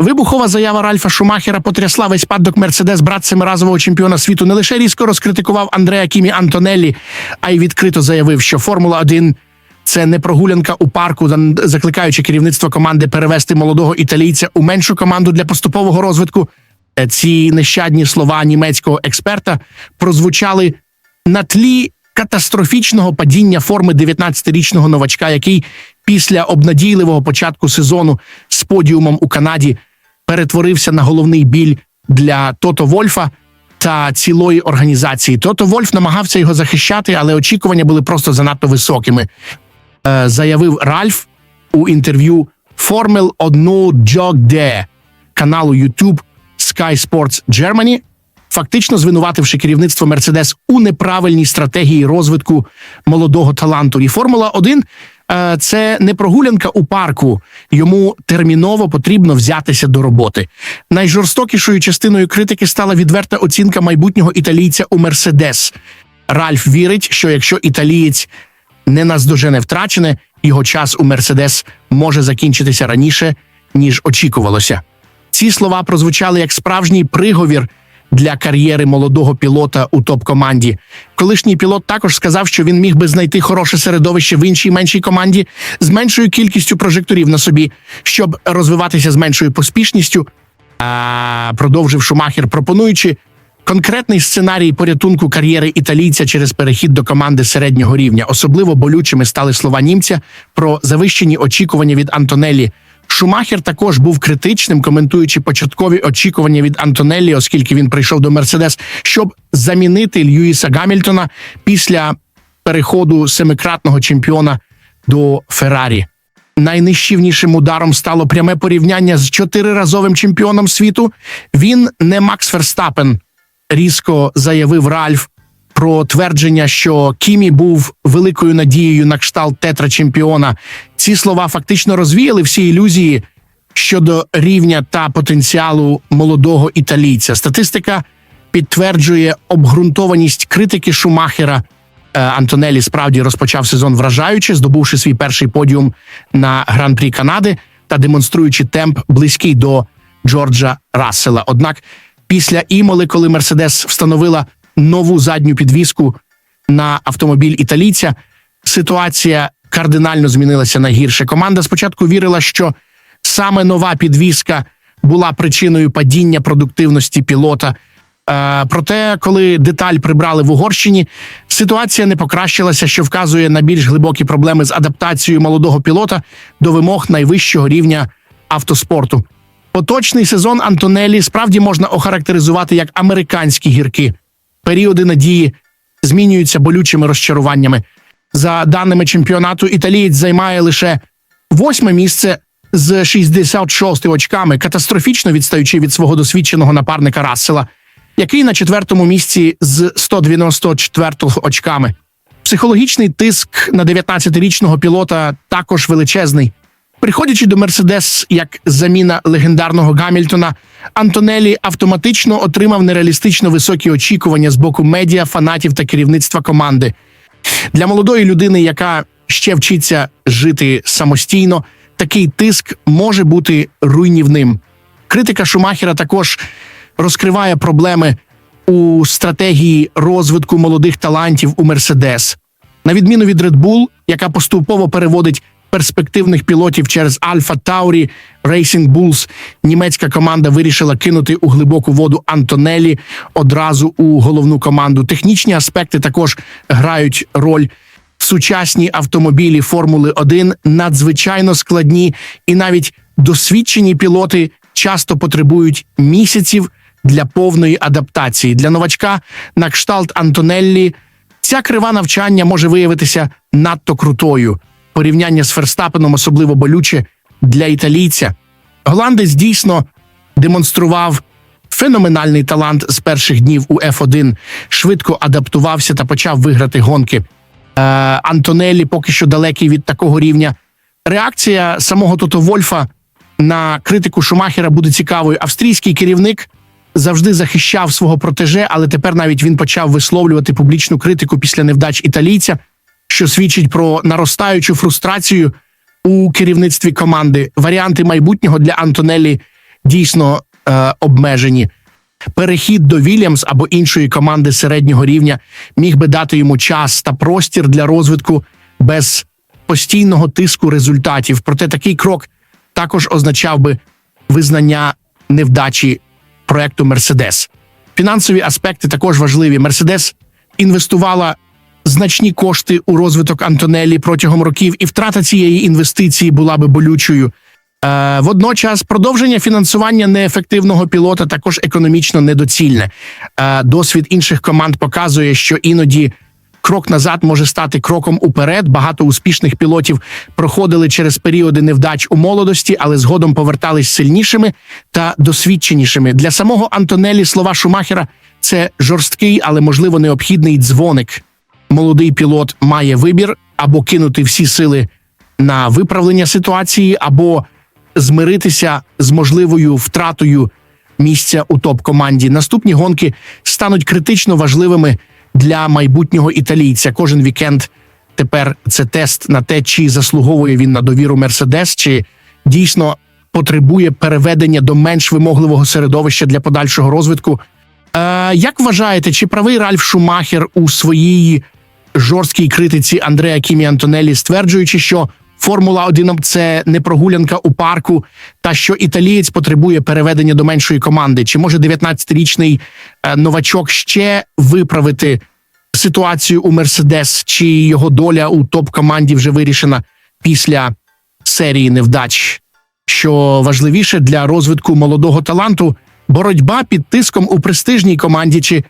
Вибухова заява Ральфа Шумахера потрясла весь паддок Мерседес, брат семиразового чемпіона світу. Не лише різко розкритикував Андреа Кімі Антонеллі, а й відкрито заявив, що Формула 1 це не прогулянка у парку, закликаючи керівництво команди перевести молодого італійця у меншу команду для поступового розвитку. Е, Ці нещадні слова німецького експерта прозвучали на тлі катастрофічного падіння форми 19-річного новачка, який після обнадійливого початку сезону з подіумом у Канаді перетворився на головний біль для Тото Вольфа та цілої організації. Тото Вольф намагався його захищати, але очікування були просто занадто високими. Е, заявив Ральф у інтерв'ю Формел 1 Джок Де каналу YouTube Sky Sports Germany, фактично звинувативши керівництво Мерседес у неправильній стратегії розвитку молодого таланту. І Формула 1 е, це не прогулянка у парку. Йому терміново потрібно взятися до роботи. Найжорстокішою частиною критики стала відверта оцінка майбутнього італійця у Мерседес. Ральф вірить, що якщо італієць не наздожене втрачене, його час у Мерседес може закінчитися раніше, ніж очікувалося. Ці слова прозвучали як справжній приговір для кар'єри молодого пілота у топ-команді. Колишній пілот також сказав, що він міг би знайти хороше середовище в іншій меншій команді з меншою кількістю прожекторів на собі, щоб розвиватися з меншою поспішністю. А, продовжив Шумахер, пропонуючи конкретний сценарій порятунку кар'єри італійця через перехід до команди середнього рівня. Особливо болючими стали слова німця про завищені очікування від Антонелі. Шумахер також був критичним, коментуючи початкові очікування від Антонеллі, оскільки він прийшов до Мерседес, щоб замінити Льюіса Гамільтона після переходу семикратного чемпіона до Феррарі. Найнищівнішим ударом стало пряме порівняння з чотириразовим чемпіоном світу. Він не Макс Ферстапен, різко заявив Ральф про твердження, що Кімі був великою надією на кшталт тетра-чемпіона. Ці слова фактично розвіяли всі ілюзії щодо рівня та потенціалу молодого італійця. Статистика підтверджує обґрунтованість критики Шумахера. Е, Антонелі справді розпочав сезон вражаючи, здобувши свій перший подіум на гран-прі Канади та демонструючи темп близький до Джорджа Рассела. Однак після імоли, коли Мерседес встановила нову задню підвіску на автомобіль італійця, ситуація кардинально змінилася на гірше. Команда спочатку вірила, що саме нова підвіска була причиною падіння продуктивності пілота. Е, Проте, коли деталь прибрали в Угорщині, ситуація не покращилася, що вказує на більш глибокі проблеми з адаптацією молодого пілота до вимог найвищого рівня автоспорту. Поточний сезон Антонелі справді можна охарактеризувати як американські гірки. Періоди надії змінюються болючими розчаруваннями. За даними чемпіонату, італієць займає лише восьме місце з 66 очками, катастрофічно відстаючи від свого досвідченого напарника Рассела, який на четвертому місці з 194 очками. Психологічний тиск на 19-річного пілота також величезний. Приходячи до Мерседес як заміна легендарного Гамільтона, Антонелі автоматично отримав нереалістично високі очікування з боку медіа, фанатів та керівництва команди. Для молодої людини, яка ще вчиться жити самостійно, такий тиск може бути руйнівним. Критика Шумахера також розкриває проблеми у стратегії розвитку молодих талантів у Мерседес. На відміну від Red Bull, яка поступово переводить перспективних пілотів через Альфа Таурі, Racing Bulls, німецька команда вирішила кинути у глибоку воду Антонелі одразу у головну команду. Технічні аспекти також грають роль. Сучасні автомобілі Формули 1 надзвичайно складні, і навіть досвідчені пілоти часто потребують місяців для повної адаптації. Для новачка на кшталт Антонеллі ця крива навчання може виявитися надто крутою. Порівняння з Ферстапеном особливо болюче для італійця. Голландець дійсно демонстрував феноменальний талант з перших днів у F1, швидко адаптувався та почав виграти гонки. Е, Антонелі поки що далекий від такого рівня. Реакція самого Тото Вольфа на критику Шумахера буде цікавою. Австрійський керівник завжди захищав свого протеже, але тепер навіть він почав висловлювати публічну критику після невдач італійця, що свідчить про наростаючу фрустрацію у керівництві команди. Варіанти майбутнього для Антонелі дійсно е, обмежені. Перехід до Вільямс або іншої команди середнього рівня міг би дати йому час та простір для розвитку без постійного тиску результатів. Проте такий крок також означав би визнання невдачі проекту Мерседес. Фінансові аспекти також важливі. Мерседес інвестувала значні кошти у розвиток Антонелі протягом років, і втрата цієї інвестиції була би болючою. Е, водночас продовження фінансування неефективного пілота також економічно недоцільне. Е, досвід інших команд показує, що іноді крок назад може стати кроком уперед. Багато успішних пілотів проходили через періоди невдач у молодості, але згодом повертались сильнішими та досвідченішими. Для самого Антонелі слова Шумахера це жорсткий, але можливо необхідний дзвоник. Молодий пілот має вибір або кинути всі сили на виправлення ситуації, або змиритися з можливою втратою місця у топ-команді. Наступні гонки стануть критично важливими для майбутнього італійця. Кожен вікенд тепер це тест на те, чи заслуговує він на довіру Мерседес, чи дійсно потребує переведення до менш вимогливого середовища для подальшого розвитку. Е, як вважаєте, чи правий Ральф Шумахер у своїй жорсткій критиці Андреа Кімі Антонелі, стверджуючи, що Формула 1 це не прогулянка у парку, та що італієць потребує переведення до меншої команди. Чи може 19-річний е, новачок ще виправити ситуацію у Мерседес, чи його доля у топ-команді вже вирішена після серії невдач? Що важливіше для розвитку молодого таланту боротьба під тиском у престижній команді чи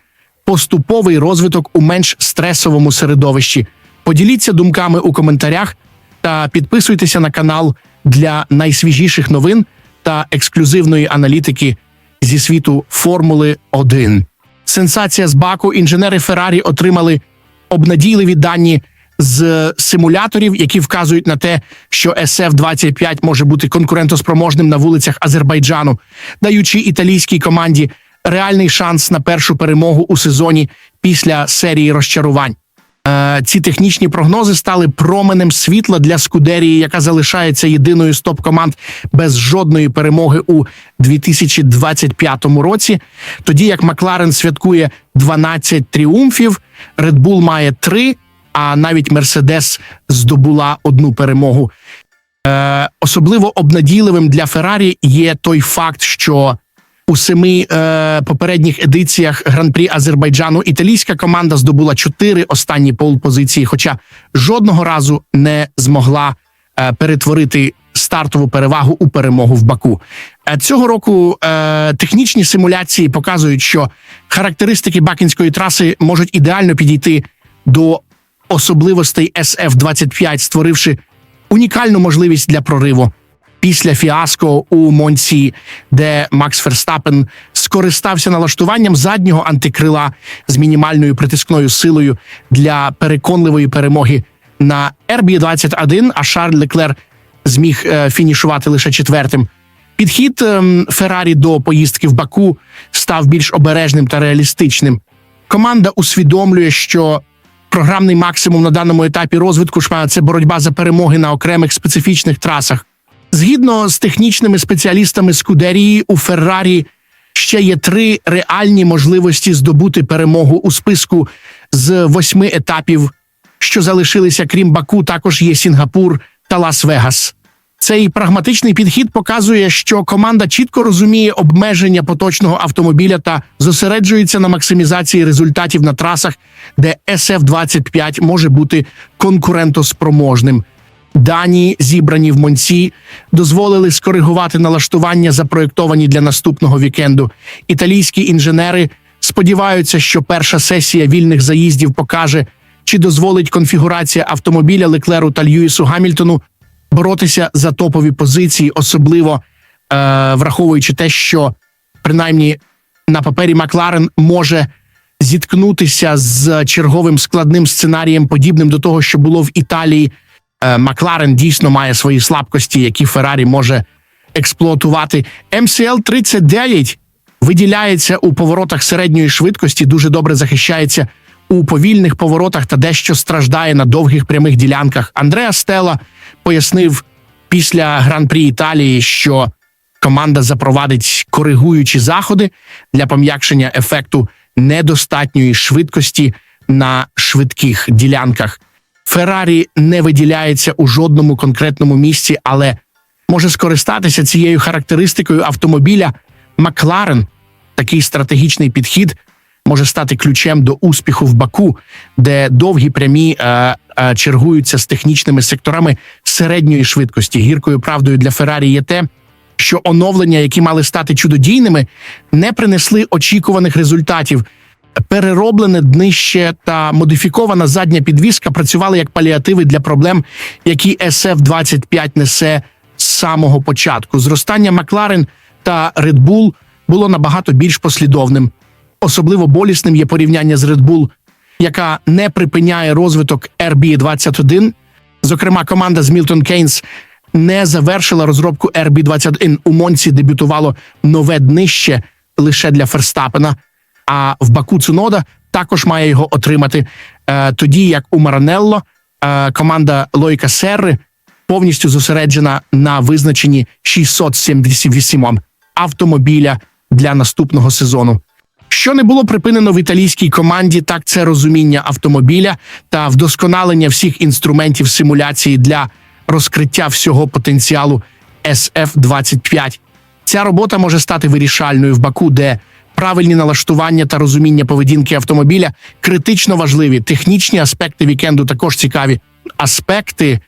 поступовий розвиток у менш стресовому середовищі? Поділіться думками у коментарях та підписуйтеся на канал для найсвіжіших новин та ексклюзивної аналітики зі світу Формули 1. Сенсація з Баку інженери Феррарі отримали обнадійливі дані з симуляторів, які вказують на те, що SF-25 може бути конкурентоспроможним на вулицях Азербайджану, даючи італійській команді реальний шанс на першу перемогу у сезоні після серії розчарувань. Е, ці технічні прогнози стали променем світла для Скудерії, яка залишається єдиною з топ-команд без жодної перемоги у 2025 році. Тоді як Макларен святкує 12 тріумфів, Red Bull має 3, а навіть Мерседес здобула одну перемогу. Е, Особливо обнадійливим для Феррарі є той факт, що у семи е, попередніх едиціях гран-прі Азербайджану італійська команда здобула чотири останні пол-позиції, хоча жодного разу не змогла е, перетворити стартову перевагу у перемогу в Баку. Е, цього року е, технічні симуляції показують, що характеристики бакінської траси можуть ідеально підійти до особливостей SF-25, створивши унікальну можливість для прориву після фіаско у Монці, де Макс Ферстапен скористався налаштуванням заднього антикрила з мінімальною притискною силою для переконливої перемоги на rb 21 а Шарль Леклер зміг е, фінішувати лише четвертим. Підхід е, Феррарі до поїздки в Баку став більш обережним та реалістичним. Команда усвідомлює, що програмний максимум на даному етапі розвитку шмана це боротьба за перемоги на окремих специфічних трасах. Згідно з технічними спеціалістами Скудерії, у Феррарі ще є три реальні можливості здобути перемогу у списку з восьми етапів, що залишилися, крім Баку, також є Сінгапур та Лас-Вегас. Цей прагматичний підхід показує, що команда чітко розуміє обмеження поточного автомобіля та зосереджується на максимізації результатів на трасах, де SF-25 може бути конкурентоспроможним. Дані, зібрані в Монці, дозволили скоригувати налаштування, запроєктовані для наступного вікенду. Італійські інженери сподіваються, що перша сесія вільних заїздів покаже, чи дозволить конфігурація автомобіля Леклеру та Льюісу Гамільтону боротися за топові позиції, особливо е, враховуючи те, що принаймні на папері Макларен може зіткнутися з черговим складним сценарієм, подібним до того, що було в Італії. Е, Макларен дійсно має свої слабкості, які Феррарі може експлуатувати. МСЛ 39 виділяється у поворотах середньої швидкості, дуже добре захищається у повільних поворотах та дещо страждає на довгих прямих ділянках. Андреа Стела пояснив після гран-прі Італії, що команда запровадить коригуючі заходи для пом'якшення ефекту недостатньої швидкості на швидких ділянках. Феррарі не виділяється у жодному конкретному місці, але може скористатися цією характеристикою автомобіля Макларен. Такий стратегічний підхід може стати ключем до успіху в Баку, де довгі прямі е, е, чергуються з технічними секторами середньої швидкості. Гіркою правдою для Феррарі є те, що оновлення, які мали стати чудодійними, не принесли очікуваних результатів. Перероблене днище та модифікована задня підвіска працювали як паліативи для проблем, які SF-25 несе з самого початку. Зростання Макларен та Red Bull було набагато більш послідовним. Особливо болісним є порівняння з Red Bull, яка не припиняє розвиток RB21. Зокрема, команда з Мілтон Кейнс не завершила розробку RB21. У Монці дебютувало нове днище лише для Ферстапена. А в Баку Цунода також має його отримати. Е, тоді як у Маранелло е, команда Лойка Серри повністю зосереджена на визначенні 678 автомобіля для наступного сезону. Що не було припинено в італійській команді, так це розуміння автомобіля та вдосконалення всіх інструментів симуляції для розкриття всього потенціалу SF-25. Ця робота може стати вирішальною в Баку, де правильні налаштування та розуміння поведінки автомобіля критично важливі. Технічні аспекти вікенду також цікаві. Аспекти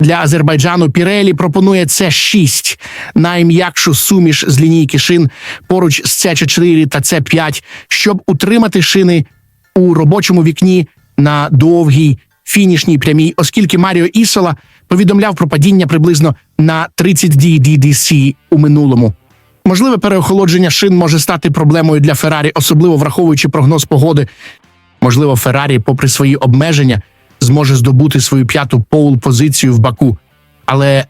для Азербайджану Пірелі пропонує це 6 найм'якшу суміш з лінійки шин поруч з c 4 та c 5 щоб утримати шини у робочому вікні на довгій фінішній прямій, оскільки Маріо Ісола повідомляв про падіння приблизно на 30 DDDC у минулому. Можливе переохолодження шин може стати проблемою для Феррарі, особливо враховуючи прогноз погоди. Можливо, Феррарі, попри свої обмеження, зможе здобути свою п'яту поул позицію в Баку, але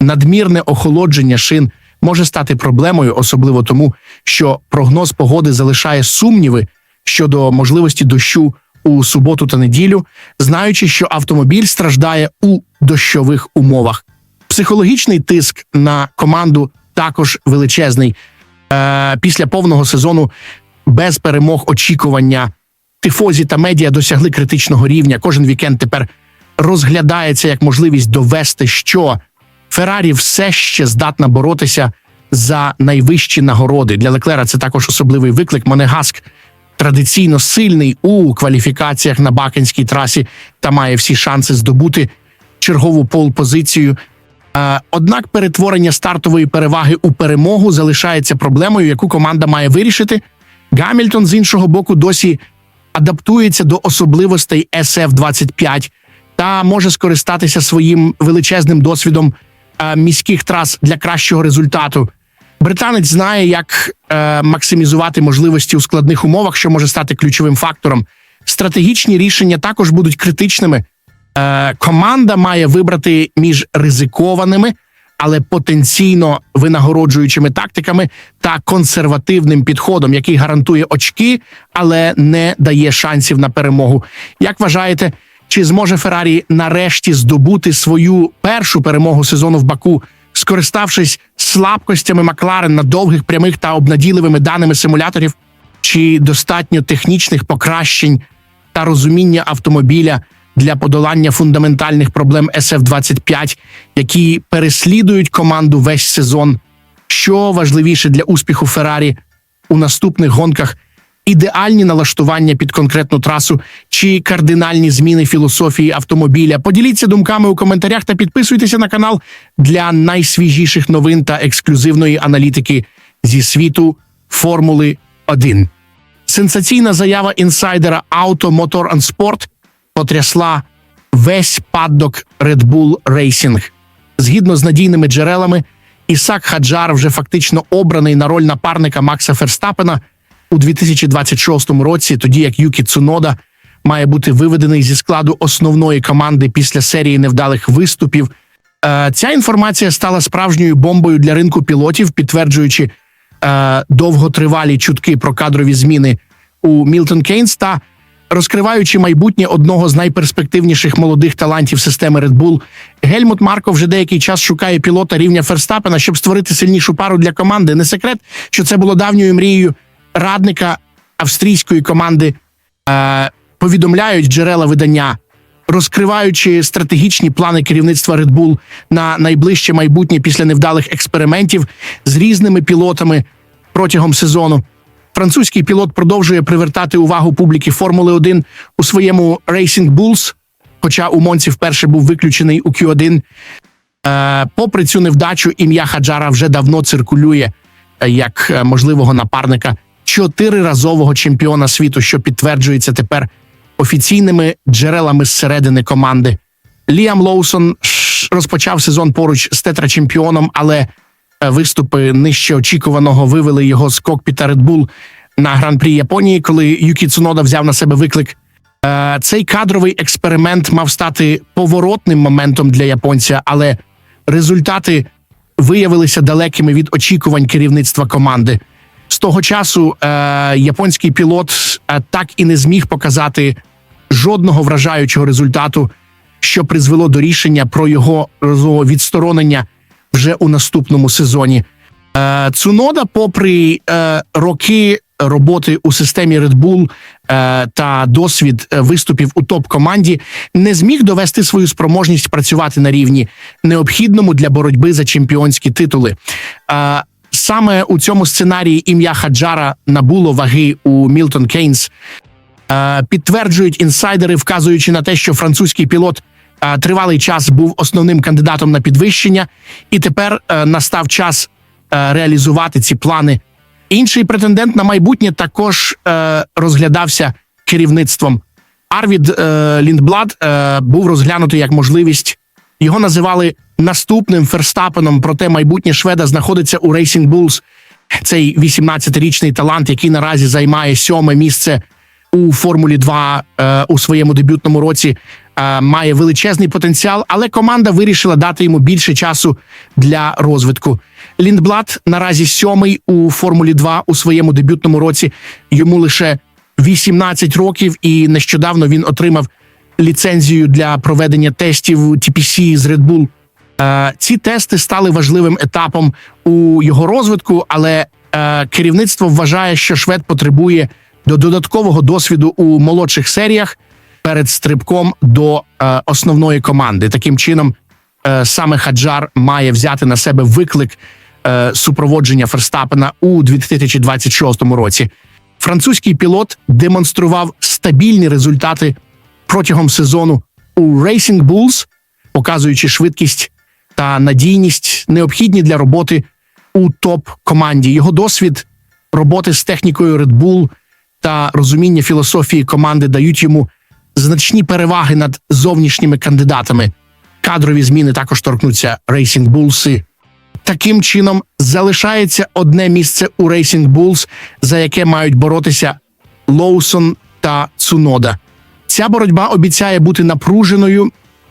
надмірне охолодження шин може стати проблемою, особливо тому, що прогноз погоди залишає сумніви щодо можливості дощу у суботу та неділю, знаючи, що автомобіль страждає у дощових умовах. Психологічний тиск на команду також величезний. Е, Після повного сезону без перемог очікування тифозі та медіа досягли критичного рівня. Кожен вікенд тепер розглядається як можливість довести, що Феррарі все ще здатна боротися за найвищі нагороди. Для Леклера це також особливий виклик. Монегаск традиційно сильний у кваліфікаціях на Бакенській трасі та має всі шанси здобути чергову пол-позицію. Е, Однак перетворення стартової переваги у перемогу залишається проблемою, яку команда має вирішити. Гамільтон з іншого боку досі адаптується до особливостей SF-25 та може скористатися своїм величезним досвідом е, міських трас для кращого результату. Британець знає, як е, максимізувати можливості у складних умовах, що може стати ключовим фактором. Стратегічні рішення також будуть критичними. Е, команда має вибрати між ризикованими, але потенційно винагороджуючими тактиками та консервативним підходом, який гарантує очки, але не дає шансів на перемогу. Як вважаєте, чи зможе Феррарі нарешті здобути свою першу перемогу сезону в Баку, скориставшись слабкостями Макларен на довгих прямих та обнадійливими даними симуляторів? Чи достатньо технічних покращень та розуміння автомобіля для подолання фундаментальних проблем SF-25, які переслідують команду весь сезон? Що важливіше для успіху Феррарі у наступних гонках? Ідеальні налаштування під конкретну трасу чи кардинальні зміни філософії автомобіля. Поділіться думками у коментарях та підписуйтеся на канал для найсвіжіших новин та ексклюзивної аналітики зі світу Формули 1. Сенсаційна заява інсайдера Auto Motor and Sport потрясла весь паддок Red Bull Racing. Згідно з надійними джерелами, Ісак Хаджар вже фактично обраний на роль напарника Макса Ферстапена у 2026 році, тоді як Юкі Цунода має бути виведений зі складу основної команди після серії невдалих виступів. Е, Ця інформація стала справжньою бомбою для ринку пілотів, підтверджуючи е, довготривалі чутки про кадрові зміни у Мілтон Кейнс та Розкриваючи майбутнє одного з найперспективніших молодих талантів системи Red Bull, Гельмут Марко вже деякий час шукає пілота рівня Ферстапена, щоб створити сильнішу пару для команди. Не секрет, що це було давньою мрією радника австрійської команди. Е, повідомляють джерела видання, розкриваючи стратегічні плани керівництва Red Bull на найближче майбутнє після невдалих експериментів з різними пілотами протягом сезону. Французький пілот продовжує привертати увагу публіки Формули 1 у своєму Racing Bulls, хоча у Монці вперше був виключений у Q1. Е, попри цю невдачу, ім'я Хаджара вже давно циркулює е, як е, можливого напарника чотириразового чемпіона світу, що підтверджується тепер офіційними джерелами зсередини команди. Ліам Лоусон розпочав сезон поруч з тетрачемпіоном, але виступи нижче очікуваного вивели його з кокпіта Red Bull на гран-прі Японії, коли Юкі Цунода взяв на себе виклик. Е, Цей кадровий експеримент мав стати поворотним моментом для японця, але результати виявилися далекими від очікувань керівництва команди. З того часу е, японський пілот е, так і не зміг показати жодного вражаючого результату, що призвело до рішення про його відсторонення вже у наступному сезоні. Е, Цунода, попри е, роки роботи у системі Red Bull е, та досвід е, виступів у топ-команді, не зміг довести свою спроможність працювати на рівні необхідному для боротьби за чемпіонські титули. Е, Саме у цьому сценарії ім'я Хаджара набуло ваги у Мілтон Кейнс. Підтверджують інсайдери, вказуючи на те, що французький пілот тривалий час був основним кандидатом на підвищення, і тепер е, настав час е, реалізувати ці плани. Інший претендент на майбутнє також е, розглядався керівництвом. Арвід Ліндблад був розглянутий як можливість. Його називали наступним Ферстапеном, проте майбутнє шведа знаходиться у Racing Bulls. Цей 18-річний талант, який наразі займає сьоме місце у Формулі 2 е, у своєму дебютному році, має величезний потенціал, але команда вирішила дати йому більше часу для розвитку. Ліндблад наразі сьомий у Формулі 2 у своєму дебютному році. Йому лише 18 років, і нещодавно він отримав ліцензію для проведення тестів TPC з Red Bull. Е, ці тести стали важливим етапом у його розвитку, але е, керівництво вважає, що швед потребує до додаткового досвіду у молодших серіях перед стрибком до е, основної команди. Таким чином, е, саме Хаджар має взяти на себе виклик е, супроводження Ферстапена у 2026 році. Французький пілот демонстрував стабільні результати протягом сезону у Racing Bulls, показуючи швидкість та надійність, необхідні для роботи у топ-команді. Його досвід роботи з технікою Red Bull та розуміння філософії команди дають йому значні переваги над зовнішніми кандидатами. Кадрові зміни також торкнуться Racing Bulls. Таким чином залишається одне місце у Racing Bulls, за яке мають боротися Лоусон та Цунода. Ця боротьба обіцяє бути напруженою,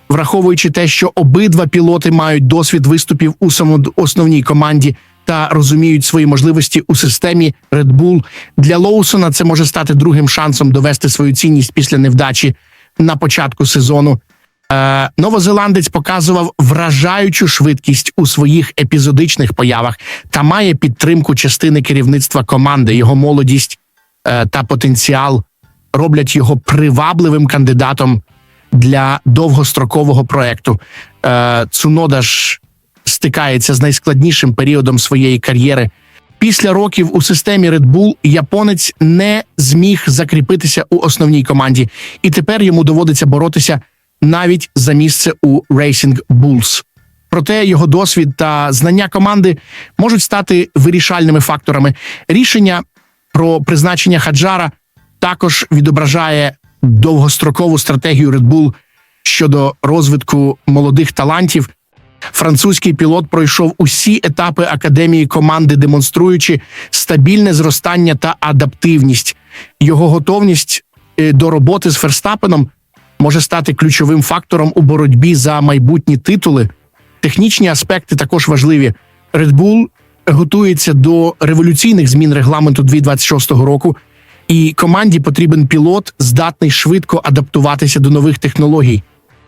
враховуючи те, що обидва пілоти мають досвід виступів у основній команді та розуміють свої можливості у системі Red Bull. Для Лоусона це може стати другим шансом довести свою цінність після невдачі на початку сезону. Е, Новозеландець показував вражаючу швидкість у своїх епізодичних появах та має підтримку частини керівництва команди. Його молодість е, та потенціал роблять його привабливим кандидатом для довгострокового проекту. Е, Цунода ж стикається з найскладнішим періодом своєї кар'єри. Після років у системі Red Bull японець не зміг закріпитися у основній команді, і тепер йому доводиться боротися навіть за місце у Racing Bulls. Проте його досвід та знання команди можуть стати вирішальними факторами. Рішення про призначення Хаджара також відображає довгострокову стратегію Red Bull щодо розвитку молодих талантів. Французький пілот пройшов усі етапи академії команди, демонструючи стабільне зростання та адаптивність. Його готовність е, до роботи з Ферстапеном може стати ключовим фактором у боротьбі за майбутні титули. Технічні аспекти також важливі. Red Bull готується до революційних змін регламенту 2026 року, і команді потрібен пілот, здатний швидко адаптуватися до нових технологій.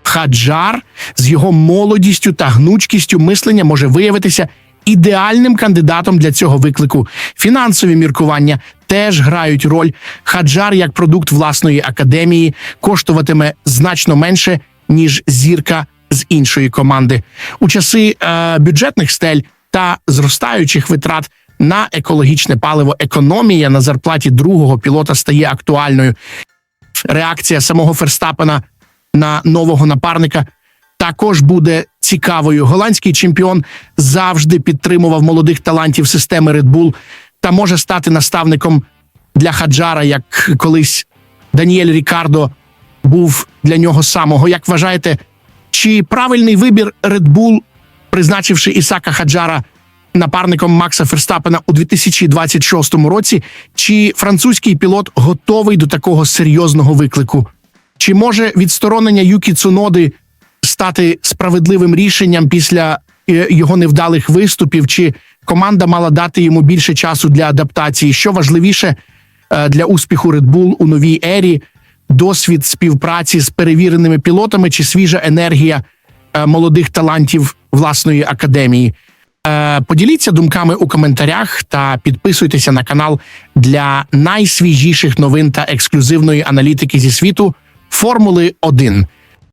Хаджар з його молодістю та гнучкістю мислення може виявитися ідеальним кандидатом для цього виклику. Фінансові міркування теж грають роль. Хаджар, як продукт власної академії, коштуватиме значно менше, ніж зірка з іншої команди. У часи е, бюджетних стель та зростаючих витрат на екологічне паливо економія на зарплаті другого пілота стає актуальною. Реакція самого Ферстапена на нового напарника також буде цікавою. Голландський чемпіон завжди підтримував молодих талантів системи Red Bull та може стати наставником для Хаджара, як колись Даніель Рікардо був для нього самого. Як вважаєте, чи правильний вибір Red Bull, призначивши Ісака Хаджара напарником Макса Ферстапена у 2026 році, чи французький пілот готовий до такого серйозного виклику? Чи може відсторонення Юкі Цуноди стати справедливим рішенням після е, його невдалих виступів? Чи команда мала дати йому більше часу для адаптації? Що важливіше е, для успіху Red Bull у новій ері? Досвід співпраці з перевіреними пілотами чи свіжа енергія е, молодих талантів власної академії? Поділіться думками у коментарях та підписуйтеся на канал для найсвіжіших новин та ексклюзивної аналітики зі світу Формули 1.